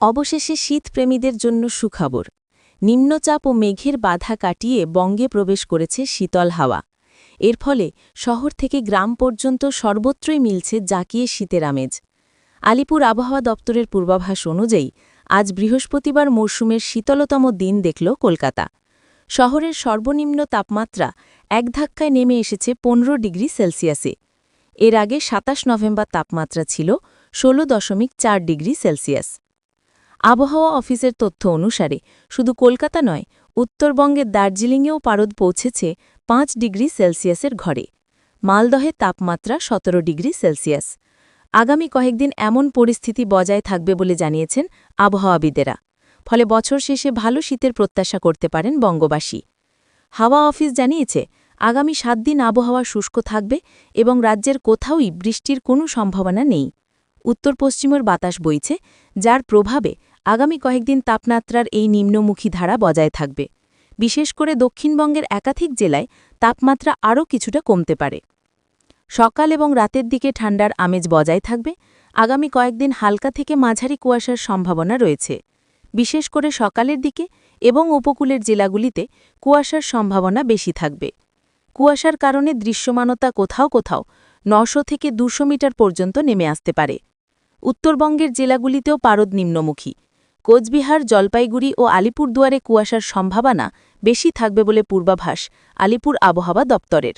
অবশেষে শীতপ্রেমীদের জন্য সুখবর। নিম্নচাপ ও মেঘের বাধা কাটিয়ে বঙ্গে প্রবেশ করেছে শীতল হাওয়া। এর ফলে শহর থেকে গ্রাম পর্যন্ত সর্বত্রই মিলছে জাকিয়ে শীতের আমেজ। আলিপুর আবহাওয়া দপ্তরের পূর্বাভাস অনুযায়ী, আজ বৃহস্পতিবার মরশুমের শীতলতম দিন দেখল কলকাতা। শহরের সর্বনিম্ন তাপমাত্রা এক ধাক্কায় নেমে এসেছে পনেরো ডিগ্রি সেলসিয়াসে। এর আগে সাতাশ নভেম্বর তাপমাত্রা ছিল ষোলো দশমিক চার ডিগ্রি সেলসিয়াস। আবহাওয়া অফিসের তথ্য অনুসারে, শুধু কলকাতা নয়, উত্তরবঙ্গের দার্জিলিংয়েও পারদ পৌঁছেছে পাঁচ ডিগ্রি সেলসিয়াসের ঘরে। মালদহে তাপমাত্রা সতেরো ডিগ্রি সেলসিয়াস। আগামী কয়েকদিন এমন পরিস্থিতি বজায় থাকবে বলে জানিয়েছেন আবহাওয়াবিদেরা। ফলে বছর শেষে ভালো শীতের প্রত্যাশা করতে পারেন বঙ্গবাসী। হাওয়া অফিস জানিয়েছে, আগামী সাত দিন আবহাওয়া শুষ্ক থাকবে এবং রাজ্যের কোথাওই বৃষ্টির কোনো সম্ভাবনা নেই। উত্তর পশ্চিমের বাতাস বইছে, যার প্রভাবে আগামী কয়েকদিন তাপমাত্রার এই নিম্নমুখী ধারা বজায় থাকবে। বিশেষ করে দক্ষিণবঙ্গের একাধিক জেলায় তাপমাত্রা আরও কিছুটা কমতে পারে। সকাল এবং রাতের দিকে ঠান্ডার আমেজ বজায় থাকবে। আগামী কয়েকদিন হালকা থেকে মাঝারি কুয়াশার সম্ভাবনা রয়েছে। বিশেষ করে সকালের দিকে এবং উপকূলের জেলাগুলিতে কুয়াশার সম্ভাবনা বেশি থাকবে। কুয়াশার কারণে দৃশ্যমানতা কোথাও কোথাও নশো থেকে দুশো মিটার পর্যন্ত নেমে আসতে পারে। উত্তরবঙ্গের জেলাগুলিতেও পারদ নিম্নমুখী। কোচবিহার জলপাইগুড়ি ও আলিপুরদুয়ারে কুয়াশার সম্ভাবনা বেশি থাকবে বলে পূর্বাভাস আলিপুর আবহাওয়া দপ্তরের।